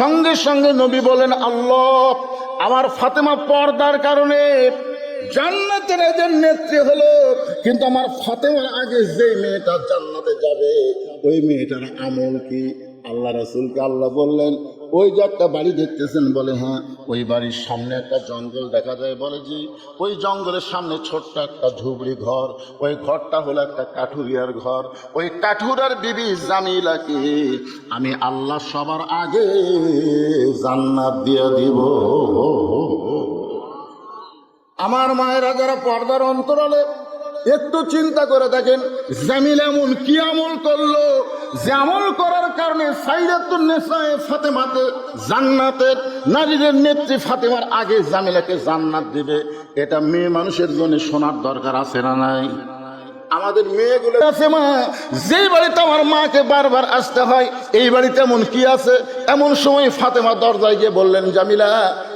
সঙ্গে সঙ্গে নবী বলেন, আল্লাহ, আমার ফাতেমা পর্দার কারণে জান্নাতের একজন নেত্রী হলো, কিন্তু আমার ফাতেমার আগে যে মেয়েটা জান্নাতে যাবে, ওই মেয়েটার আমল কি? আল্লাহ রাসুলকে আল্লাহ বললেন, ওই যে একটা বাড়ি দেখতেছেন? বলে হ্যাঁ ওই বাড়ির সামনে একটা জঙ্গল দেখা যায়। বলে যে ওই জঙ্গলের সামনে ছোট্ট একটা ঝুবড়ি ঘর, ওই ঘরটা হলো একটা কাঠুরিয়ার ঘর। ওই কাঠুরার বিবি জামিলাকে আমি আল্লাহ সবার আগে জান্নাত দিয়ে দিব। আমার মায়েরা যারা পর্দার অন্তরালে একটু চিন্তা করে দেখেন, জামিল এমন কি আমল করল? যে আমল করার কারণে সাইরাতুন নেশায় ফাতেমাতে জান্নাতের নারীদের নেত্রী ফাতেমার আগে জামিলাকে জান্নাত দিবে। এটা মেয়ে মানুষের জন্য শোনার দরকার আছে না নাই? আমাদের মেয়েগুলো আছে মা, যেই বাড়িতে আমার মাকে বারবার আসতে হয়, এই বাড়িতে এমন কি আছে? এমন সময় ফাতেমা দরজায় গিয়ে বললেন, জামিলা,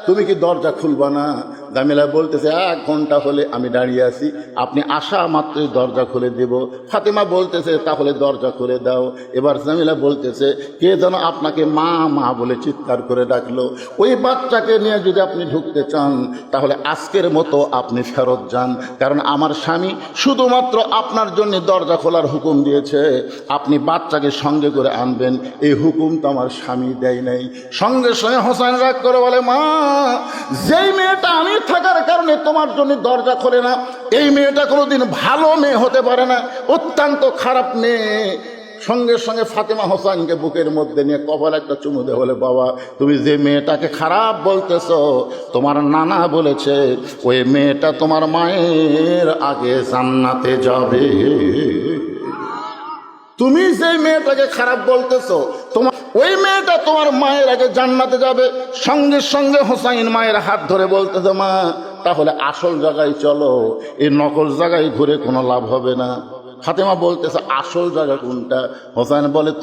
তুমি কি দরজা খুলবা না? জামিলা বলতেছে এক ঘণ্টা হলে আমি দাঁড়িয়ে আছি, আপনি আসা মাত্রই দরজা খুলে দেব। ফাতেমা বলতেছে, তাহলে দরজা খুলে দাও। এবার জামিলা বলতেছে, কে যেন আপনাকে মা মা বলে চিৎকার করে ডাকলো। ওই বাচ্চাকে নিয়ে যদি আপনি ঢুকতে চান, তাহলে আজকের মতো আপনি ফেরত যান, কারণ আমার স্বামী শুধুমাত্র আপনার জন্য দরজা খোলার হুকুম দিয়েছে। আপনি বাচ্চাকে সঙ্গে করে আনবেন, এই হুকুম তো আমার স্বামী দেয় নাই। সঙ্গে সঙ্গে হোসেন রাগ করে বলে, মা, যেই মেয়েটা আমি থাকার কারণে তোমার জন্য দরজা খোলে না। এই মেয়েটা কোনোদিন ভালো মেয়ে হতে পারে না। অত্যন্ত খারাপ মেয়ে। সঙ্গে সঙ্গে ফাতেমা হোসেনকে বুকের মধ্যে নিয়ে কপাল একটা চুমু দে বলে, বাবা, তুমি যে মেয়েটাকে খারাপ বলতেছ, তোমার নানা বলেছে, ওই মেয়েটা তোমার মায়ের আগে জান্নাতে যাবে। তুমি যে মেয়েটাকে খারাপ বলতেছো তোমার, ওই মেয়েটা তোমার মায়ের আগে জান্নাতে যাবে। সঙ্গে সঙ্গে হোসাইন মায়ের হাত ধরে বলতে মা, তাহলে আসল জায়গায় চলো। এই নকল জায়গায় ঘুরে কোনো লাভ হবে না। ফাতেমা বলতেছে, আসল জায়গা কোনটা? হোসাইন বলে, তুমি